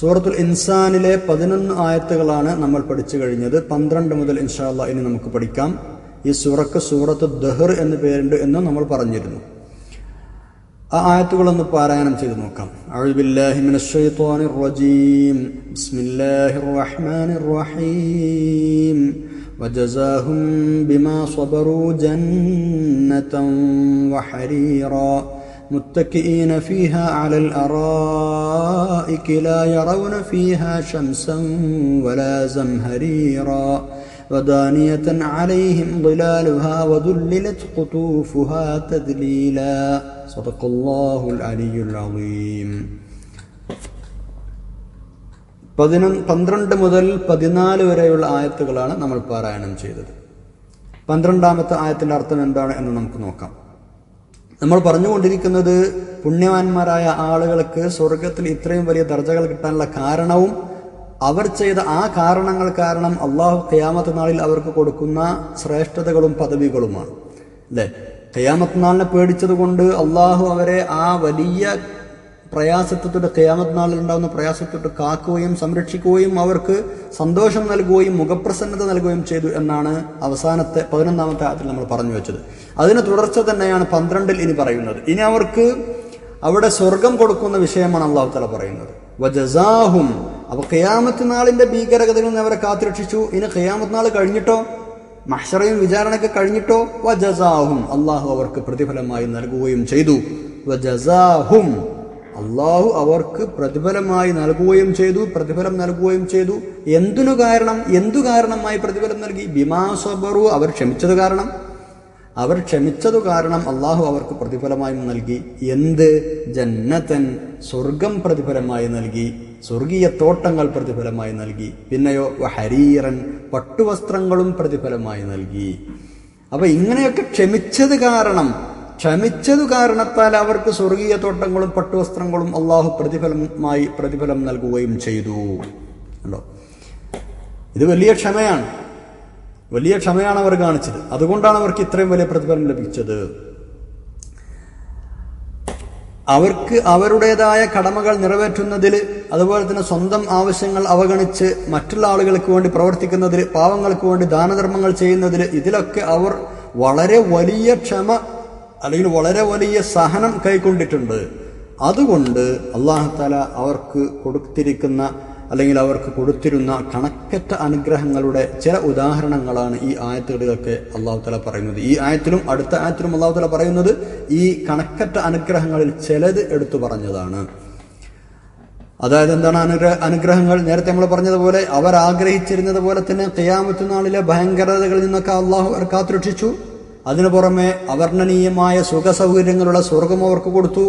സൂറത്തുൽ ഇൻസാനിലെ പതിനൊന്ന് ആയത്തുകളാണ് നമ്മൾ പഠിച്ചു കഴിഞ്ഞത് പന്ത്രണ്ട് മുതൽ ഇൻഷാല്ല ഇനി നമുക്ക് പഠിക്കാം ഈ സൂറക്ക് സൂറത്ത് ദഹർ എന്ന് പേരുണ്ട് എന്നും നമ്മൾ പറഞ്ഞിരുന്നു ആ ആയത്തുകളൊന്ന് പാരായണം ചെയ്ത് നോക്കാം അഴുബില്ലാഹി മിനശ്ശൈത്വാനിർ റജീം ബിസ്മില്ലാഹിർ റഹ്മാനിർ റഹീം وجزاهم بما صبروا جنة وحريرا متكئين فيها على الأرائك لا يرون فيها شمسا ولا زمهريرا ودانية عليهم ظلالها وذللت قطوفها تذليلا صدق الله العلي العظيم പതിനൊന്ന് പന്ത്രണ്ട് മുതൽ പതിനാല് വരെയുള്ള ആയത്തുകളാണ് നമ്മൾ പാരായണം ചെയ്തത് പന്ത്രണ്ടാമത്തെ ആയത്തിന്റെ അർത്ഥം എന്താണ് എന്ന് നമുക്ക് നോക്കാം നമ്മൾ പറഞ്ഞുകൊണ്ടിരിക്കുന്നത് പുണ്യവാന്മാരായ ആളുകൾക്ക് സ്വർഗത്തിൽ ഇത്രയും വലിയ ദർജകൾ കിട്ടാനുള്ള കാരണവും അവർ ചെയ്ത ആ കാരണങ്ങൾ കാരണം അള്ളാഹു ഖയാമത്ത് നാളിൽ അവർക്ക് കൊടുക്കുന്ന ശ്രേഷ്ഠതകളും പദവികളുമാണ്. അല്ലെ? ഖയാമത്ത് നാളിനെ പേടിച്ചത് കൊണ്ട് അള്ളാഹു അവരെ ആ വലിയ പ്രയാസത്വത്തോട് കയാമത് നാളിൽ ഉണ്ടാകുന്ന പ്രയാസത്തോട്ട് കാക്കുകയും സംരക്ഷിക്കുകയും അവർക്ക് സന്തോഷം നൽകുകയും മുഖപ്രസന്നത നൽകുകയും ചെയ്തു എന്നാണ് അവസാനത്തെ പതിനൊന്നാമത്തെ ആയത്തിൽ നമ്മൾ പറഞ്ഞു വെച്ചത്. അതിന് തുടർച്ച തന്നെയാണ് പന്ത്രണ്ടിൽ ഇനി പറയുന്നത്. ഇനി അവർക്ക് അവിടെ സ്വർഗം കൊടുക്കുന്ന വിഷയമാണ് അള്ളാഹു തല പറയുന്നത്. വജസാഹും അപ്പൊ ഖയാമത്ത് നാളിന്റെ ഭീകരതയിൽ നിന്ന് അവരെ കാത്തുരക്ഷിച്ചു. ഇനി ഖയാമത്ത് നാൾ കഴിഞ്ഞിട്ടോ? മഹ്ഷറയും വിചാരണയൊക്കെ കഴിഞ്ഞിട്ടോ? വജസാഹും അള്ളാഹു അവർക്ക് പ്രതിഫലമായി നൽകുകയും ചെയ്തു. വജസാഹും അള്ളാഹു അവർക്ക് പ്രതിഫലമായി നൽകുകയും ചെയ്തു പ്രതിഫലം നൽകുകയും ചെയ്തു. എന്തിനു കാരണം? എന്തു കാരണമായി പ്രതിഫലം നൽകി? ബിമാസബറു അവർ ക്ഷമിച്ചത് കാരണം. അവർ ക്ഷമിച്ചതു കാരണം അള്ളാഹു അവർക്ക് പ്രതിഫലമായി നൽകി. എന്ത്? ജന്നത്തൻ സ്വർഗം പ്രതിഫലമായി നൽകി. സ്വർഗീയ തോട്ടങ്ങൾ പ്രതിഫലമായി നൽകി. പിന്നെയോ ഹരീറൻ പട്ടുവസ്ത്രങ്ങളും പ്രതിഫലമായി നൽകി. അപ്പൊ ഇങ്ങനെയൊക്കെ ക്ഷമിച്ചത് കാരണം ക്ഷമിച്ചതു കാരണത്താൽ അവർക്ക് സ്വർഗീയ തോട്ടങ്ങളും പട്ടുവസ്ത്രങ്ങളും അള്ളാഹു പ്രതിഫലമായി പ്രതിഫലം നൽകുകയും ചെയ്തു. ഉണ്ടോ ഇത് വലിയ ക്ഷമയാണ്. വലിയ ക്ഷമയാണ് അവർ കാണിച്ചത്. അതുകൊണ്ടാണ് അവർക്ക് ഇത്രയും വലിയ പ്രതിഫലം ലഭിച്ചത്. അവർക്ക് അവരുടേതായ കടമകൾ നിറവേറ്റുന്നതിൽ അതുപോലെ തന്നെ സ്വന്തം ആവശ്യങ്ങൾ അവഗണിച്ച് മറ്റുള്ള ആളുകൾക്ക് വേണ്ടി പ്രവർത്തിക്കുന്നതിൽ പാവങ്ങൾക്ക് വേണ്ടി ദാനധർമ്മങ്ങൾ ചെയ്യുന്നതിൽ ഇതിലൊക്കെ അവർ വളരെ വലിയ ക്ഷമ അല്ലെങ്കിൽ വളരെ വലിയ സഹനം കൈക്കൊണ്ടിട്ടുണ്ട്. അതുകൊണ്ട് അള്ളാഹുത്താല അവർക്ക് കൊടുത്തിരിക്കുന്ന അല്ലെങ്കിൽ അവർക്ക് കൊടുത്തിരുന്ന കണക്കറ്റ അനുഗ്രഹങ്ങളുടെ ചില ഉദാഹരണങ്ങളാണ് ഈ ആയത്തുകളിലൊക്കെ അള്ളാഹു തല പറയുന്നത്. ഈ ആയത്തിലും അടുത്ത ആയത്തിലും അള്ളാഹു തല പറയുന്നത് ഈ കണക്കറ്റ അനുഗ്രഹങ്ങളിൽ ചിലത് എടുത്തു പറഞ്ഞതാണ്. അതായത് എന്താണ് അനുഗ്രഹ അനുഗ്രഹങ്ങൾ? നേരത്തെ നമ്മൾ പറഞ്ഞതുപോലെ അവർ ആഗ്രഹിച്ചിരുന്നത് പോലെ തന്നെ തെയ്യാമത്തുനാളിലെ ഭയങ്കരതകളിൽ നിന്നൊക്കെ അള്ളാഹു അവർ കാത്തുരക്ഷിച്ചു. അതിനു പുറമെ അവർണനീയമായ സുഖ സൗകര്യങ്ങളുള്ള സ്വർഗം അവർക്ക് കൊടുത്തു.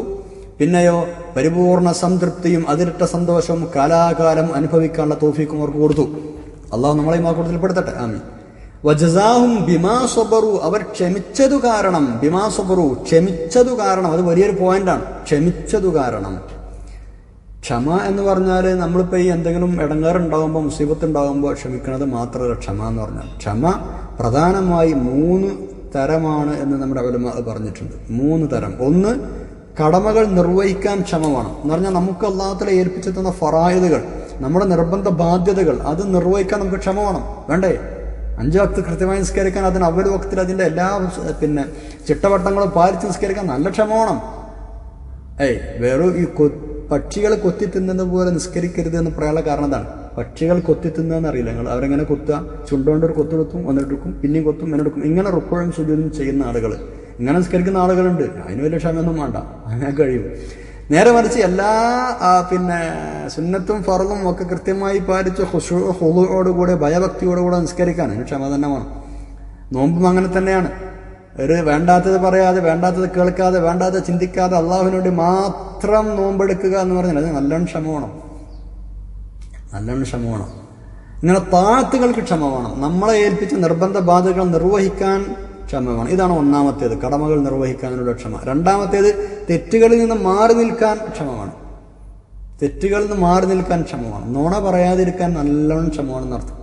പിന്നെയോ പരിപൂർണ സംതൃപ്തിയും അതിരട്ട സന്തോഷവും കാലാകാലം അനുഭവിക്കാനുള്ള തോഫിക്കും അവർക്ക് കൊടുത്തു. അള്ളാഹു നമ്മളെയും ആ കൂട്ടത്തിൽപ്പെടുത്തട്ടെ പെടുത്തട്ടെ. ആമി വജസാഹും ബിമാസൊബറു അവർ ക്ഷമിച്ചതു കാരണം ബിമാസൊബറു ക്ഷമിച്ചതു കാരണം. അത് വലിയൊരു പോയിന്റാണ്. ക്ഷമിച്ചതു കാരണം. ക്ഷമ എന്ന് പറഞ്ഞാൽ നമ്മളിപ്പോൾ ഈ എന്തെങ്കിലും ഇടങ്ങാറുണ്ടാകുമ്പോൾ മുസീബത്ത് ഉണ്ടാകുമ്പോൾ ക്ഷമിക്കുന്നത് മാത്രമല്ല ക്ഷമ എന്ന് പറഞ്ഞാൽ. ക്ഷമ പ്രധാനമായി മൂന്ന് തരമാണ് എന്ന് നമ്മുടെ അവലമ പറഞ്ഞിട്ടുണ്ട്. മൂന്ന് തരം. ഒന്ന് കടമകൾ നിർവഹിക്കാൻ ക്ഷമമാണ് എന്ന് പറഞ്ഞാൽ നമുക്ക് അള്ളാഹത്തിലെ ഏൽപ്പിച്ചു തന്ന ഫറായതുകൾ നമ്മുടെ നിർബന്ധ ബാധ്യതകൾ അത് നിർവഹിക്കാൻ നമുക്ക് ക്ഷമ വേണം വേണ്ടേ? അഞ്ച് വക്ത് കൃത്യമായി നിസ്കരിക്കാൻ അതിന് അവർ വക്തത്തിൽ അതിന്റെ എല്ലാ പിന്നെ ചിട്ടവട്ടങ്ങളും പാലിച്ച് നിസ്കരിക്കാൻ നല്ല ക്ഷമ വേണം ഏയ് വെറും ഈ കൊ പക്ഷികൾ കൊത്തി തിന്നുന്നത് പോലെ നിസ്കരിക്കരുത് എന്ന് പറയാനുള്ള കാരണം എന്താണ്? പക്ഷികൾ കൊത്തി തിന്നതെന്ന് അറിയില്ല. നിങ്ങൾ അവരെങ്ങനെ കൊത്തുക? ചുണ്ടുകൊണ്ട് ഒരു കൊത്തു കൊത്തും ഒന്നെടുക്കും പിന്നെയും കൊത്തും എന്നെടുക്കും ഇങ്ങനെ റുക്കോഴും സുജൂതും ചെയ്യുന്ന ആളുകൾ ഇങ്ങനെ നിസ്കരിക്കുന്ന ആളുകളുണ്ട്. അതിന് വലിയ ക്ഷമയൊന്നും വേണ്ട. അങ്ങനെ കഴിയും. നേരെ മറിച്ച് എല്ലാ പിന്നെ സുന്നത്തും ഫറലും ഒക്കെ കൃത്യമായി പാലിച്ച് ഹുഷു ഹുളുവോടുകൂടെ ഭയഭക്തിയോടുകൂടെ നിസ്കരിക്കാൻ അതിന് ക്ഷമ തന്നെ വേണം. നോമ്പും അങ്ങനെ തന്നെയാണ്. ഒരു വേണ്ടാത്തത് പറയാതെ വേണ്ടാത്തത് കേൾക്കാതെ വേണ്ടാത്തത് ചിന്തിക്കാതെ അള്ളാഹുവിനോട് മാത്രം നോമ്പെടുക്കുക എന്ന് പറഞ്ഞാൽ അത് നല്ലോണം ക്ഷമ വേണം. നല്ലോണം ക്ഷമ വേണം. ഇങ്ങനെ താഴ്ത്തുകൾക്ക് ക്ഷമ വേണം. നമ്മളെ ഏൽപ്പിച്ച നിർബന്ധ ബാധകൾ നിർവഹിക്കാൻ ക്ഷമ വേണം. ഇതാണ് ഒന്നാമത്തേത്. കടമകൾ നിർവഹിക്കാനുള്ള ക്ഷമ. രണ്ടാമത്തേത് തെറ്റുകളിൽ നിന്ന് മാറി നിൽക്കാൻ ക്ഷമ വേണം. തെറ്റുകളിൽ നിന്ന് മാറി നിൽക്കാൻ ക്ഷമ വേണം. നുണ പറയാതിരിക്കാൻ നല്ലോണം ക്ഷമ വേണം എന്നർത്ഥം.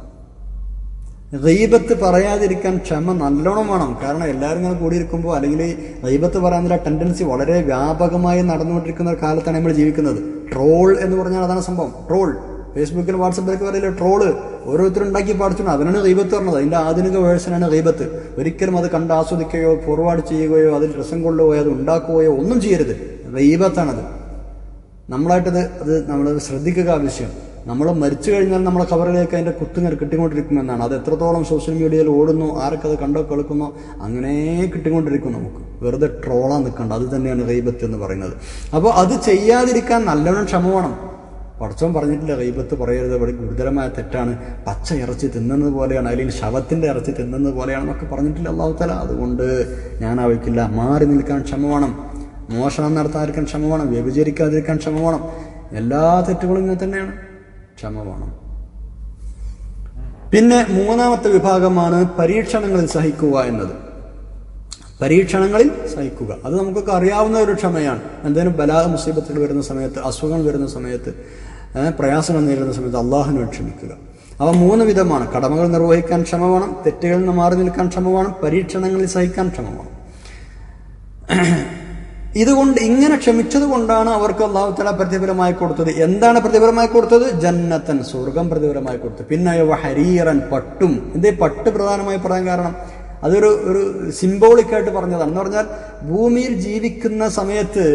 ഗൈബത്ത് പറയാതിരിക്കാൻ ക്ഷമ നല്ലോണം വേണം. കാരണം എല്ലാവരും ഇങ്ങനെ കൂടിയിരിക്കുമ്പോൾ അല്ലെങ്കിൽ ഗൈബത്ത് പറയാനുള്ള ടെൻഡൻസി വളരെ വ്യാപകമായി നടന്നുകൊണ്ടിരിക്കുന്ന ഒരു കാലത്താണ് നമ്മൾ ജീവിക്കുന്നത്. ട്രോൾ എന്ന് പറഞ്ഞാൽ അതാണ് സംഭവം. ട്രോൾ. ഫേസ്ബുക്കിൽ വാട്സപ്പിലൊക്കെ പറയില്ല ട്രോൾ. ഓരോരുത്തരും ഉണ്ടാക്കി പാടിച്ചു അതിനാണ് ദൈവത്ത് പറഞ്ഞത്. അതിന്റെ ആധുനിക വേഴ്സനാണ് ദൈവത്ത് ഒരിക്കലും അത് കണ്ട് ആസ്വദിക്കുകയോ ഫോർവേഡ് ചെയ്യുകയോ അതിൽ രസം കൊള്ളുകയോ അത് ഉണ്ടാക്കുകയോ ഒന്നും ചെയ്യരുത്. ദൈവത്താണത് നമ്മളായിട്ടത് അത് നമ്മൾ ശ്രദ്ധിക്കുക ആവശ്യം നമ്മൾ മരിച്ചു കഴിഞ്ഞാൽ നമ്മളെ കവറിലേക്ക് അതിന്റെ കുത്തുങ്ങനെ കിട്ടിക്കൊണ്ടിരിക്കുമെന്നാണ്. അത് എത്രത്തോളം സോഷ്യൽ മീഡിയയിൽ ഓടുന്നു ആർക്കത് കണ്ടോ കേൾക്കുന്നോ അങ്ങനെ കിട്ടിക്കൊണ്ടിരിക്കും നമുക്ക്. വെറുതെ ട്രോളാൻ നിൽക്കണ്ട അത് തന്നെയാണ് ദൈവത്ത് എന്ന് പറയുന്നത്. അപ്പോൾ അത് ചെയ്യാതിരിക്കാൻ നല്ലവണ്ണം ക്ഷമ വേണം. പടച്ചോൻ പറഞ്ഞിട്ടില്ല കൈബത്ത് പറയരുത്. വളരെ ഗുരുതരമായ തെറ്റാണ്. പച്ച ഇറച്ചി തിന്നുന്നത് പോലെയാണ്. അല്ലെങ്കിൽ ശവത്തിന്റെ ഇറച്ചി തിന്നുന്നത് പോലെയാണെന്നൊക്കെ പറഞ്ഞിട്ടില്ല അള്ളാഹുത്തല അതുകൊണ്ട് ഞാൻ ആവശ്യമില്ല മാറി നിൽക്കാൻ ക്ഷമ വേണം. മോഷണം നടത്താതിരിക്കാൻ ക്ഷമ വേണം. വ്യഭിചരിക്കാതിരിക്കാൻ ക്ഷമ വേണം. എല്ലാ തെറ്റുകളും ഇങ്ങനെ തന്നെയാണ്. ക്ഷമ വേണം. പിന്നെ മൂന്നാമത്തെ വിഭാഗമാണ് പരീക്ഷണങ്ങളിൽ സഹിക്കുക എന്നത്. പരീക്ഷണങ്ങളിൽ സഹിക്കുക. അത് നമുക്കൊക്കെ അറിയാവുന്ന ഒരു ക്ഷമയാണ്. എന്തെങ്കിലും ബലാ മുസീബത്തുകൾ വരുന്ന സമയത്ത് അസുഖങ്ങൾ വരുന്ന സമയത്ത് പ്രയാസങ്ങൾ നേരിടുന്ന സമയത്ത് അള്ളാഹുവിനോട് ക്ഷമിക്കുക. അവ മൂന്ന് വിധമാണ്. കടമകൾ നിർവഹിക്കാൻ ക്ഷമ വേണം തെറ്റുകളിൽ നിന്ന് മാറി നിൽക്കാൻ ക്ഷമ വേണം പരീക്ഷണങ്ങളിൽ സഹിക്കാൻ ക്ഷമ വേണം. ഇതുകൊണ്ട് ഇങ്ങനെ ക്ഷമിച്ചത് കൊണ്ടാണ് അവർക്ക് അള്ളാഹു തല പ്രതിഫലമായി കൊടുത്തത്. എന്താണ് പ്രതിഫലമായി കൊടുത്തത്? ജന്നത്തൻ സ്വർഗം പ്രതിഫലമായി കൊടുത്തത് പിന്നെ ഹരീറൻ പട്ടും. എന്തേ? പട്ട് പ്രധാനമായി പറയാൻ കാരണം അതൊരു ഒരു സിംബോളിക്കായിട്ട് പറഞ്ഞതാണ്. എന്ന് പറഞ്ഞാൽ ഭൂമിയിൽ ജീവിക്കുന്ന സമയത്ത്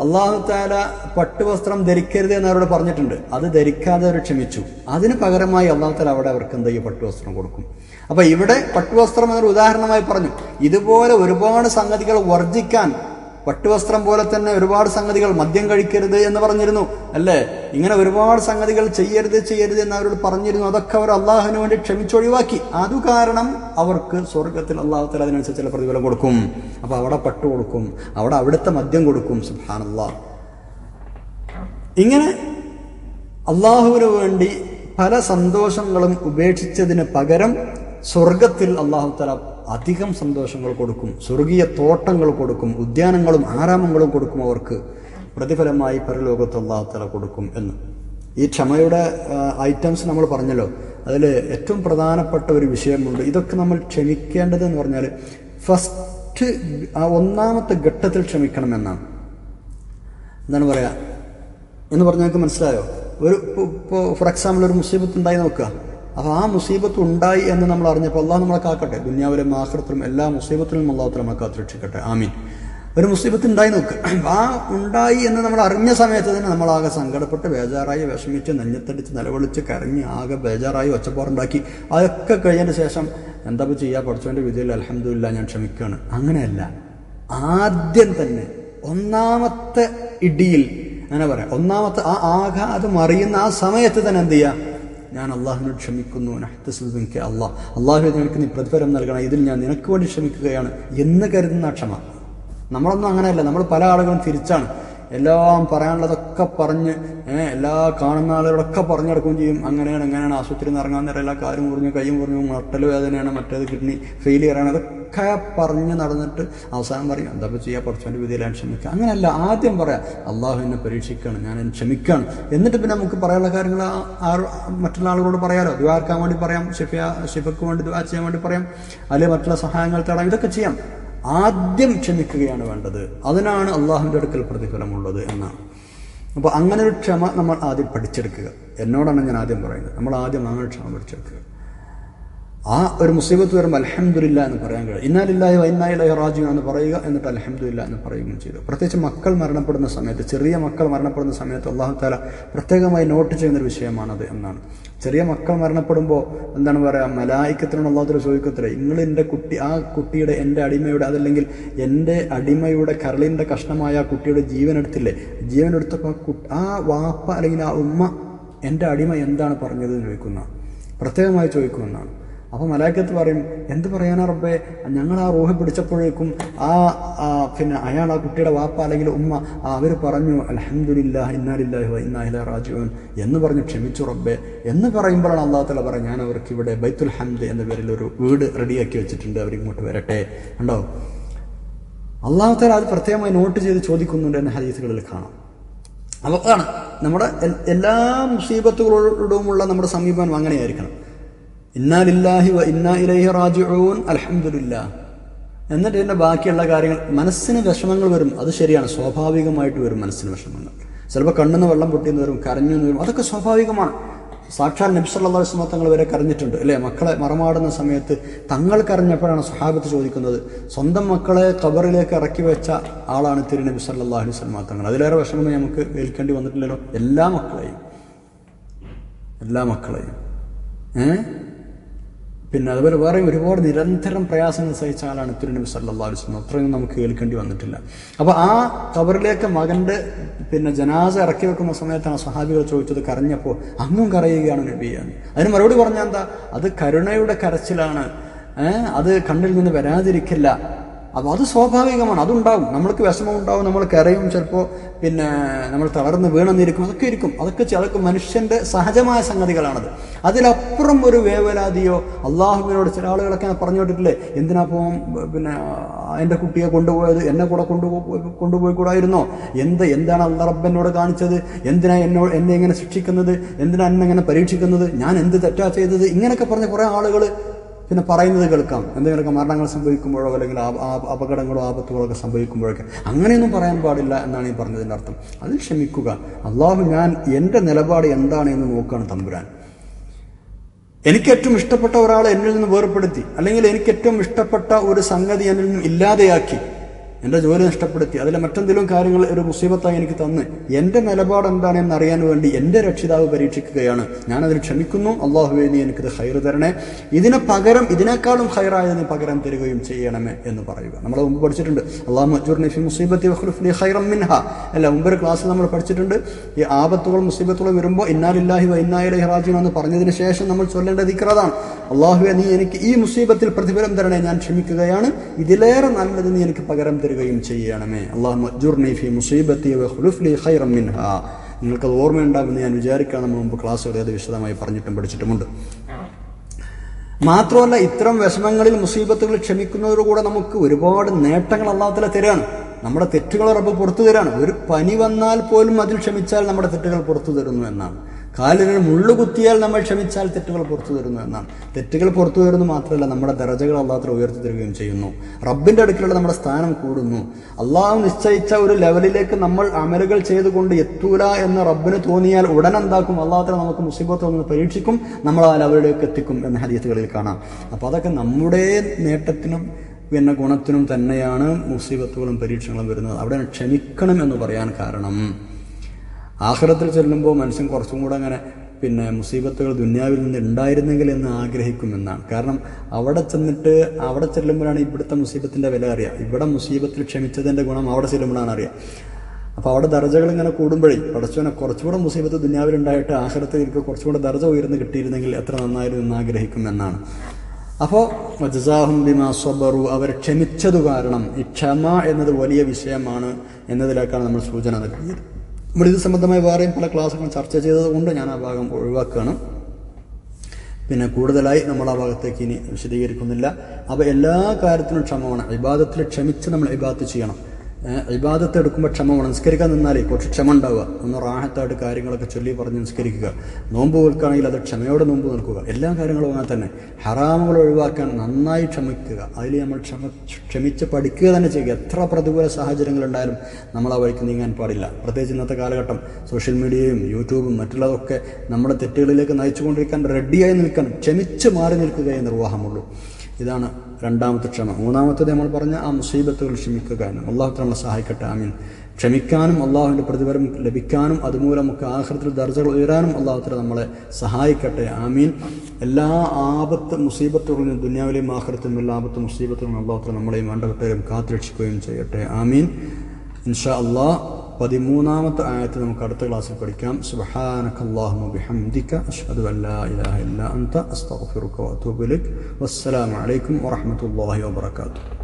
അള്ളാഹു താല പട്ടുവസ്ത്രം ധരിക്കരുത് എന്ന് അവരോട് പറഞ്ഞിട്ടുണ്ട്. അത് ധരിക്കാതെ അവർ ക്ഷമിച്ചു. അതിന് പകരമായി അള്ളാഹു താല അവിടെ അവർക്ക് എന്തെങ്കിലും പട്ടുവസ്ത്രം കൊടുക്കും. അപ്പൊ ഇവിടെ പട്ടുവസ്ത്രം എന്നൊരു ഉദാഹരണമായി പറഞ്ഞു. ഇതുപോലെ ഒരുപാട് സംഗതികൾ വർജിക്കാൻ പട്ടുവസ്ത്രം പോലെ തന്നെ ഒരുപാട് സംഗതികൾ മദ്യം കഴിക്കരുത് എന്ന് പറഞ്ഞിരുന്നു. അല്ലേ? ഇങ്ങനെ ഒരുപാട് സംഗതികൾ ചെയ്യരുത് ചെയ്യരുത് എന്ന് അവരോട് പറഞ്ഞിരുന്നു. അതൊക്കെ അവർ അള്ളാഹുവിന് വേണ്ടി ക്ഷമിച്ചൊഴിവാക്കി. അതു കാരണം അവർക്ക് സ്വർഗത്തിൽ അള്ളാഹുത്തിൽ അതിനനുസരിച്ച് ചില പ്രതിഫലം കൊടുക്കും. അപ്പൊ അവിടെ പട്ടു കൊടുക്കും. അവിടെ അവിടുത്തെ മദ്യം കൊടുക്കും. സുഹാനല്ലാ ഇങ്ങനെ അള്ളാഹുവിന് വേണ്ടി പല സന്തോഷങ്ങളും ഉപേക്ഷിച്ചതിന് പകരം സ്വർഗത്തിൽ അള്ളാഹു തല അധികം സന്തോഷങ്ങൾ കൊടുക്കും സ്വർഗീയ തോട്ടങ്ങൾ കൊടുക്കും ഉദ്യാനങ്ങളും ആരാമങ്ങളും കൊടുക്കും അവർക്ക്. പ്രതിഫലമായി പരലോകത്ത് അള്ളാഹു തല കൊടുക്കും എന്ന്. ഈ ക്ഷമയുടെ ഐറ്റംസ് നമ്മൾ പറഞ്ഞല്ലോ. അതിൽ ഏറ്റവും പ്രധാനപ്പെട്ട ഒരു വിഷയമുണ്ട്. ഇതൊക്കെ നമ്മൾ ക്ഷമിക്കേണ്ടത് എന്ന് പറഞ്ഞാൽ ഫസ്റ്റ് ഒന്നാമത്തെ ഘട്ടത്തിൽ ക്ഷമിക്കണമെന്നാണ് എന്താണ് പറയുക എന്ന് പറഞ്ഞാൽ നിങ്ങൾക്ക് മനസ്സിലായോ? ഒരു ഇപ്പോൾ ഫോർ എക്സാമ്പിൾ ഒരു മുസീബത്ത് ഉണ്ടായി നോക്കുക. അപ്പോൾ ആ മുസീബത്ത് ഉണ്ടായി എന്ന് നമ്മൾ അറിഞ്ഞപ്പോൾ അള്ളാഹ് നമ്മളെ കാക്കട്ടെ. ദുന്യാവിലും ആഹൃത്തിലും എല്ലാ മുസീബത്തിലും അള്ളാഹു നമ്മളെ കാത്തുരക്ഷിക്കട്ടെ. ആമീൻ. ഒരു മുസീബത്ത് ഉണ്ടായി നോക്ക്. ആ ഉണ്ടായി എന്ന് നമ്മൾ അറിഞ്ഞ സമയത്ത് തന്നെ നമ്മളാകെ സങ്കടപ്പെട്ട് ബേജാറായി വിഷമിച്ച് നെഞ്ഞത്തടിച്ച് നിലവിളിച്ച് കരഞ്ഞ് ആകെ ബേജാറായി ഒച്ചപ്പാറുണ്ടാക്കി അതൊക്കെ കഴിഞ്ഞതിന് ശേഷം എന്താ ഇപ്പൊ ചെയ്യുക പഠിച്ചവന്റെ വിധിയിൽ അലഹമില്ല ഞാൻ ക്ഷമിക്കുകയാണ് അങ്ങനെയല്ല. ആദ്യം തന്നെ ഒന്നാമത്തെ ഇടിയിൽ അങ്ങനെ പറയാം. ഒന്നാമത്തെ ആ ആഘാതം അറിയുന്ന ആ സമയത്ത് തന്നെ എന്ത് ചെയ്യുക ഞാൻ അള്ളാഹുവിനോട് ക്ഷമിക്കുന്നു. നഹ്തസുദ്ദിൻക്ക് അള്ളാഹ്. അള്ളാഹു നിനക്ക് നീ പ്രതിഫലം നൽകണം. ഇതിൽ ഞാൻ നിനക്ക് വേണ്ടി ക്ഷമിക്കുകയാണ് എന്ന് കരുതുന്ന ക്ഷമ. നമ്മളൊന്നും അങ്ങനെയല്ല. നമ്മൾ പല ആളുകളും തിരിച്ചാണ്. എല്ലാം പറയാനുള്ളതൊക്കെ പറഞ്ഞ് എല്ലാ കാണുന്ന ആളുകളൊക്കെ പറഞ്ഞു നടക്കുകയും ചെയ്യും. അങ്ങനെയാണ് എങ്ങനെയാണ് ആശുപത്രിയിൽ നിന്ന് ഇറങ്ങാൻ നേരം എല്ലാ കാര്യം മുറിഞ്ഞു കൈയും മുറിഞ്ഞു മട്ടൽ വേദനയാണ് മറ്റേത് കിഡ്നി ഫെയിലിയറാണ് അതൊക്കെ പറഞ്ഞ് നടന്നിട്ട് അവസാനം പറയും എന്താ ചെയ്യാം? ചെയ്യാ പഠിച്ചവന്റെ വിധിയിലാണ് ക്ഷമിക്കുക അങ്ങനെയല്ല ആദ്യം പറയാം അള്ളാഹു എന്നെ പരീക്ഷിക്കുകയാണ് ഞാൻ എന്നെ ക്ഷമിക്കുകയാണ് എന്നിട്ട് പിന്നെ നമുക്ക് പറയാനുള്ള കാര്യങ്ങൾ മറ്റുള്ള ആളുകളോട് പറയാലോ? ദ്വാർക്കാൻ വേണ്ടി പറയാം ഷിഫിയ ഷിഫക്ക് വേണ്ടി ദ്വാ ചെയ്യാൻ വേണ്ടി പറയാം. അല്ലെങ്കിൽ മറ്റുള്ള സഹായങ്ങൾ തേടാം ഇതൊക്കെ ചെയ്യാം. ആദ്യം ക്ഷമിക്കുകയാണ് വേണ്ടത്. അതിനാണ് അള്ളാഹുവിന്റെ അടുക്കൽ പ്രതിഫലമുള്ളത് എന്നാണ്. അപ്പോൾ അങ്ങനെ ഒരു ക്ഷമ നമ്മൾ ആദ്യം പഠിച്ചെടുക്കുക. എന്നോടാണ് ഞാൻ ആദ്യം പറയുന്നത്. നമ്മൾ ആദ്യം അങ്ങനെ ക്ഷമ പഠിച്ചെടുക്കുക. ആ ഒരു മുസീബത്ത് വരുമ്പോൾ അലഹമില്ല എന്ന് പറയാൻ കഴിയും. ഇന്നാലില്ലാഹി വൈന്നായിലാഹി റാജു എന്ന് പറയുക എന്നിട്ട് അലഹമില്ല എന്ന് പറയുകയും ചെയ്തു. പ്രത്യേകിച്ച് മക്കൾ മരണപ്പെടുന്ന സമയത്ത് ചെറിയ മക്കൾ മരണപ്പെടുന്ന സമയത്ത് അള്ളാഹു താല പ്രത്യേകമായി നോട്ട് ചെയ്യുന്നൊരു വിഷയമാണത് എന്നാണ്. ചെറിയ മക്കൾ മരണപ്പെടുമ്പോൾ എന്താണ് പറയുക മലായിക്കത്തിനോട് അള്ളാഹുത്തല ചോദിക്കത്തില്ല നിങ്ങൾ എന്റെ കുട്ടി ആ കുട്ടിയുടെ എന്റെ അടിമയുടെ അതല്ലെങ്കിൽ എന്റെ അടിമയുടെ കരളിന്റെ കഷ്ണമായ ആ കുട്ടിയുടെ ജീവൻ എടുത്തില്ലേ? ജീവൻ എടുത്തപ്പോൾ ആ വാപ്പ അല്ലെങ്കിൽ ആ ഉമ്മ എന്റെ അടിമ എന്താണ് പറഞ്ഞത് എന്ന് ചോദിക്കുന്ന പ്രത്യേകമായി ചോദിക്കുമെന്നാണ് അപ്പോൾ മലാക്കത്ത് പറയും എന്ത് പറയാനാ റബ്ബേ? ഞങ്ങൾ ആ റൂഹ് പിടിച്ചപ്പോഴേക്കും ആ പിന്നെ അയാൾ ആ കുട്ടിയുടെ വാപ്പ അല്ലെങ്കിൽ ഉമ്മ അവർ പറഞ്ഞു അലഹമുല്ല ഇന്നാലില്ലാഹു ഇന്നാഹില റാജുവൻ എന്ന് പറഞ്ഞ് ക്ഷമിച്ചു റബ്ബേ. എന്ന് പറയുമ്പോഴാണ് അള്ളാഹു തല പറയും ഞാൻ അവർക്ക് ഇവിടെ ബൈത്തുൽ ഹംദ് എന്ന പേരിൽ ഒരു വീട് റെഡിയാക്കി വെച്ചിട്ടുണ്ട് അവർ ഇങ്ങോട്ട് വരട്ടെ. ഉണ്ടോ അള്ളാഹു തല അത് പ്രത്യേകമായി നോട്ട് ചെയ്ത് ചോദിക്കുന്നുണ്ട് എന്ന ഹദീസുകളിൽ കാണാം. അപ്പോൾ അതാണ് നമ്മുടെ എല്ലാ മുസീബത്തുകളോടുമുള്ള നമ്മുടെ സമീപനം അങ്ങനെയായിരിക്കണം. ഇന്നാലില്ലാഹി വ ഇന്നാ ഇലൈഹി റാജിഊൻ അൽഹംദുലില്ലാ. എന്നിട്ട് ഇതിന്റെ ബാക്കിയുള്ള കാര്യങ്ങൾ മനസ്സിന് വിഷമങ്ങൾ വരും അത് ശരിയാണ്. സ്വാഭാവികമായിട്ട് വരും മനസ്സിന് വിഷമങ്ങൾ. ചിലപ്പോൾ കണ്ണിന്ന് വെള്ളം പൊട്ടിയെന്ന് വരും കരഞ്ഞെന്ന് വരും അതൊക്കെ സ്വാഭാവികമാണ്. സാക്ഷാൽ വസല്ലം തങ്ങൾ വരെ കരഞ്ഞിട്ടുണ്ട് അല്ലേ? മക്കളെ മറമാടുന്ന സമയത്ത് തങ്ങൾ കരഞ്ഞപ്പോഴാണ് സ്വഹാബത്ത് ചോദിക്കുന്നത് സ്വന്തം മക്കളെ ഖബറിലേക്ക് ഇറക്കി വെച്ച ആളാണ് തിരു നബി സല്ലാ അലൈഹി വസല്ലം തങ്ങൾ അതിലേറെ വിഷമം നമുക്ക് ഏൽക്കേണ്ടി വന്നിട്ടില്ലല്ലോ? എല്ലാ മക്കളെയും. എല്ലാ മക്കളെയും. ഏ? പിന്നെ അതുപോലെ വേറെയും ഒരുപാട് നിരന്തരം പ്രയാസങ്ങൾ സഹിച്ച ആളാണ് തിരുനബി സല്ലാ അലുസ്ലം അത്രയും നമുക്ക് കേൾക്കേണ്ടി വന്നിട്ടില്ല. അപ്പോൾ ആ കബറിലേക്ക് മകന്റെ പിന്നെ ജനാസ ഇറക്കി വെക്കുന്ന സമയത്താണ് സഹാബികൾ ചോദിച്ചത് കരഞ്ഞപ്പോൾ അങ്ങും കരയുകയാണ് നബിയാണ് അതിന് മറുപടി പറഞ്ഞാൽ എന്താ? അത് കരുണയുടെ കരച്ചിലാണ്. അത് കണ്ണിൽ നിന്ന് വരാതിരിക്കില്ല. അപ്പോൾ അത് സ്വാഭാവികമാണ്. അതുണ്ടാവും. നമ്മൾക്ക് വിഷമം ഉണ്ടാവും നമ്മൾ കരയും ചിലപ്പോൾ പിന്നെ നമ്മൾ തളർന്ന് വീണെന്നിരിക്കും. അതൊക്കെ ഇരിക്കും. അതൊക്കെ ചെ- അതൊക്കെ മനുഷ്യന്റെ സഹജമായ സംഗതികളാണത്. അതിലപ്പുറം ഒരു വേവലാതിയോ അള്ളാഹുവിനോട് ചില ആളുകളൊക്കെ പറഞ്ഞു കേട്ടിട്ടില്ലേ എന്തിനാ പിന്നെ എന്റെ കുട്ടിയെ കൊണ്ടുപോയത്? എന്നെ കൂടെ കൊണ്ടുപോയി കൊണ്ടുപോയി കൂടായിരുന്നോ എന്ത് എന്താണ് അള്ളറബ്ബനോട് കാണിച്ചത്? എന്തിനാ എന്നോട് എന്നെ ഇങ്ങനെ ശിക്ഷിക്കുന്നത്? എന്തിനാ എന്നെ ഇങ്ങനെ പരീക്ഷിക്കുന്നത്? ഞാൻ എന്ത് തെറ്റാ ചെയ്തത്? ഇങ്ങനെയൊക്കെ പറഞ്ഞ കുറേ ആളുകൾ പിന്നെ പറയുന്നത് കേൾക്കാം. എന്തെങ്കിലുമൊക്കെ മരണങ്ങൾ സംഭവിക്കുമ്പോഴോ അല്ലെങ്കിൽ അപകടങ്ങളോ ആപത്തുകളോ ഒക്കെ സംഭവിക്കുമ്പോഴൊക്കെ അങ്ങനെയൊന്നും പറയാൻ പാടില്ല എന്നാണ് ഈ പറഞ്ഞതിന്റെ അർത്ഥം. അതിൽ ക്ഷമിക്കുക. അള്ളാഹു ഞാൻ എന്റെ നിലപാട് എന്താണ് എന്ന് നോക്കുകയാണ് തമ്പുരാൻ. എനിക്ക് ഏറ്റവും ഇഷ്ടപ്പെട്ട ഒരാളെ എന്നിൽ നിന്ന് വേർപ്പെടുത്തി. അല്ലെങ്കിൽ എനിക്ക് ഏറ്റവും ഇഷ്ടപ്പെട്ട ഒരു സംഗതി എന്നിൽ നിന്നും ഇല്ലാതെയാക്കി. എന്റെ ജോലി നഷ്ടപ്പെടുത്തി. അതിലെ മറ്റെന്തെങ്കിലും കാര്യങ്ങൾ ഒരു മുസീബത്തായി എനിക്ക് തന്ന് എന്റെ നിലപാട് എന്താണെന്ന് അറിയാൻ വേണ്ടി എന്റെ രക്ഷിതാവ് പരീക്ഷിക്കുകയാണ്. ഞാനതിൽ ക്ഷമിക്കുന്നു. അള്ളാഹുവേ നീ എനിക്കിത് ഹൈർ തരണേ. ഇതിന് പകരം ഇതിനേക്കാളും ഹൈറായതിന് പകരം തരികയും ചെയ്യണമേ എന്ന് പറയുക. നമ്മൾ മുമ്പ് പഠിച്ചിട്ടുണ്ട്. അള്ളാഹു മജൂർനി ഫി മുസീബത്തി ഖൈറം മിൻഹ. അല്ല മുമ്പ് ഒരു ക്ലാസ്സിൽ നമ്മൾ പഠിച്ചിട്ടുണ്ട്. ഈ ആപത്തുകളും മുസീബത്തുകളും വരുമ്പോൾ ഇന്നാലില്ലാഹി വ ഇന്നാ ഇലൈഹി റാജിഊൻ എന്ന് പറഞ്ഞതിന് ശേഷം നമ്മൾ ചൊല്ലേണ്ട ദിക്റതാണ് അള്ളാഹുവെ നീ എനിക്ക് ഈ മുസീബത്തിൽ പ്രതിഫലം തരണേ. ഞാൻ ക്ഷമിക്കുകയാണ്. ഇതിലേറെ നല്ലത് നീ എനിക്ക് പകരം തരികയും ചെയ്യണമേ. അള്ളാഹു മജൂർനി ഫി മുസീബത്തി വഖ്ലുഫ്ലി ഖൈറം മിൻഹ. നിങ്ങൾക്കത് ഓർമ്മയുണ്ടാകുമെന്ന് ഞാൻ വിചാരിക്കാൻ മുമ്പ് ക്ലാസ്സുകളിൽ അത് വിശദമായി പറഞ്ഞിട്ടും പഠിച്ചിട്ടുമുണ്ട്. മാത്രമല്ല ഇത്തരം വിഷമങ്ങളിൽ മുസീബത്തുകൾ ക്ഷമിക്കുന്നതോടുകൂടെ നമുക്ക് ഒരുപാട് നേട്ടങ്ങൾ അള്ളാഹത്തിലെ തരാണ്. നമ്മുടെ തെറ്റുകൾ റബ്ബ് പുറത്തു തരാണ്. ഒരു പനി വന്നാൽ പോലും അതിൽ ക്ഷമിച്ചാൽ നമ്മുടെ തെറ്റുകൾ പുറത്തു തരുന്നു എന്നാണ്. കാലിന് മുള്ളു കുത്തിയാൽ നമ്മൾ ക്ഷമിച്ചാൽ തെറ്റുകൾ പുറത്തു തരുന്നു എന്നാണ്. തെറ്റുകൾ പുറത്തു വരുന്നു മാത്രമല്ല നമ്മുടെ ദരജകൾ അള്ളാഹത്തിൽ ഉയർത്തി തരികയും ചെയ്യുന്നു. റബ്ബിന്റെ അടുക്കലുള്ള നമ്മുടെ സ്ഥാനം കൂടുന്നു. അള്ളാഹു നിശ്ചയിച്ച ഒരു ലെവലിലേക്ക് നമ്മൾ അമലുകൾ ചെയ്തുകൊണ്ട് എത്തൂല എന്ന് റബ്ബിന് തോന്നിയാൽ ഉടൻ എന്താക്കും? അള്ളാഹത്തിൽ നമുക്ക് മുസീബത്ത് ഒന്ന് പരീക്ഷിക്കും. നമ്മൾ ആ ലെവലിലേക്ക് എത്തിക്കും എന്ന ഹരിയത്തുകളിൽ കാണാം. അപ്പോൾ അതൊക്കെ നമ്മുടെ നേട്ടത്തിനും പിന്നെ ഗുണത്തിനും തന്നെയാണ് മുസീബത്തുകളും പരീക്ഷണങ്ങളും വരുന്നത്. അവിടെ ക്ഷമിക്കണം എന്ന് പറയാൻ കാരണം. ആഹ്റത്തിൽ ചെല്ലുമ്പോൾ മനുഷ്യൻ കുറച്ചും കൂടെ അങ്ങനെ പിന്നെ മുസീബത്തുകൾ ദുന്യാവിൽ നിന്ന് ഉണ്ടായിരുന്നെങ്കിൽ എന്ന് ആഗ്രഹിക്കുമെന്നാണ്. കാരണം അവിടെ ചെന്നിട്ട് അവിടെ ചെല്ലുമ്പോഴാണ് ഇവിടുത്തെ മുസീബത്തിന്റെ വില അറിയുക ഇവിടെ മുസീബത്തിൽ ക്ഷമിച്ചതിന്റെ ഗുണം അവിടെ ചെല്ലുമ്പോഴാണ് അറിയുക അപ്പോൾ അവിടെ ദർജകൾ ഇങ്ങനെ കൂടുമ്പോഴേ പടച്ചവനെ കുറച്ചുകൂടെ മുസീബത്ത് ദുന്യാവിലുണ്ടായിട്ട് ആഹ്റത്തിൽ എനിക്ക് കുറച്ചുകൂടെ ദർജ ഉയർന്ന് കിട്ടിയിരുന്നെങ്കിൽ എത്ര നന്നായിരുന്നു എന്ന് ആഗ്രഹിക്കുമെന്നാണ്. അപ്പോൾ വജസാഹും ബിമാ സ്വബറു അവർ ക്ഷമിച്ചതു കാരണം ഈ ക്ഷമ എന്നത് വലിയ വിഷയമാണ് എന്നതിലേക്കാണ് നമ്മൾ സൂചന നൽകിയത്. നമ്മൾ ഇത് സംബന്ധമായി വേറെയും പല ക്ലാസ്സുകളും ചർച്ച ചെയ്തതുകൊണ്ട് ഞാൻ ആ ഭാഗം ഒഴിവാക്കുകയാണ്. പിന്നെ കൂടുതലായി നമ്മൾ ആ ഭാഗത്തേക്ക് ഇനി വിശദീകരിക്കുന്നില്ല. അപ്പോൾ എല്ലാ കാര്യത്തിനും ക്ഷമമാണ്. വിവാദത്തിൽ ക്ഷമിച്ച് നമ്മൾ വിവാദത്ത് ചെയ്യണം. ഇബാദത്ത് എടുക്കുമ്പോൾ ക്ഷമ വേണം. നിസ്കരിക്കാൻ നിന്നാലേ കുറച്ച് ക്ഷമ ഉണ്ടാവുക. ഒന്ന് റാഹത്തായിട്ട് കാര്യങ്ങളൊക്കെ ചൊല്ലി പറഞ്ഞ് നിസ്കരിക്കുക. നോമ്പ് നിൽക്കുകയാണെങ്കിൽ അത് ക്ഷമയോടെ നോമ്പ് നിൽക്കുക. എല്ലാ കാര്യങ്ങളും അങ്ങനെ തന്നെ. ഹറാമുകൾ ഒഴിവാക്കാൻ നന്നായി ക്ഷമിക്കുക. അതിൽ നമ്മൾ ക്ഷമ ക്ഷമിച്ച് പഠിക്കുക തന്നെ ചെയ്യുക. എത്ര പ്രതികൂല സാഹചര്യങ്ങളുണ്ടായാലും നമ്മൾ ആ വഴിക്ക് നീങ്ങാൻ പാടില്ല. പ്രത്യേകിച്ച് ഇന്നത്തെ കാലഘട്ടം സോഷ്യൽ മീഡിയയും യൂട്യൂബും മറ്റുള്ളതൊക്കെ നമ്മുടെ തെറ്റുകളിലേക്ക് നയിച്ചുകൊണ്ടിരിക്കാൻ റെഡിയായി നിൽക്കാൻ ക്ഷമിച്ച് മാറി നിൽക്കുകയേ നിർവാഹമുള്ളൂ ഇതാണ് രണ്ടാമത്തെ ക്ഷമ. മൂന്നാമത്തത് നമ്മൾ പറഞ്ഞ ആ മുസീബത്തുകൾ ക്ഷമിക്കുക എന്ന്. അള്ളാഹു നമ്മളെ സഹായിക്കട്ടെ. ആമീൻ. ക്ഷമിക്കാനും അള്ളാഹുവിന്റെ പ്രതിഫലം ലഭിക്കാനും അതുമൂലം നമുക്ക് ആഹൃത്തിൽ ദർജകൾ ഉയരാനും അള്ളാഹുത്തല നമ്മളെ സഹായിക്കട്ടെ. ആമീൻ. എല്ലാ ആപത്ത് മുസീബത്തുകളിലും ദുനിയാവിലെയും ആഹൃത്തും എല്ലാ ആപത്ത് മുസീബത്തുകളും അള്ളാഹുത്തല നമ്മളെയും വേണ്ടപ്പെട്ടവരും കാത്തുരക്ഷിക്കുകയും ചെയ്യട്ടെ. ആമീൻ. ഇൻഷാ അള്ളാഹ്. പതിമൂന്നാമത്തെ ആയത്ത് നമുക്ക് അടുത്ത ക്ലാസ്സിൽ പഠിക്കാം സുബ്ഹാനക അല്ലാഹുമ്മ ബിഹംദിക അഷ്ഹദു അൻ ലാ ഇലാഹ ഇല്ലാ അൻത അസ്തഗ്ഫിറുക വഅതൂബു ഇലൈക് വസ്സലാമു അലൈക്കും വറഹ്മത്തുള്ളാഹി വബറകാതുഹു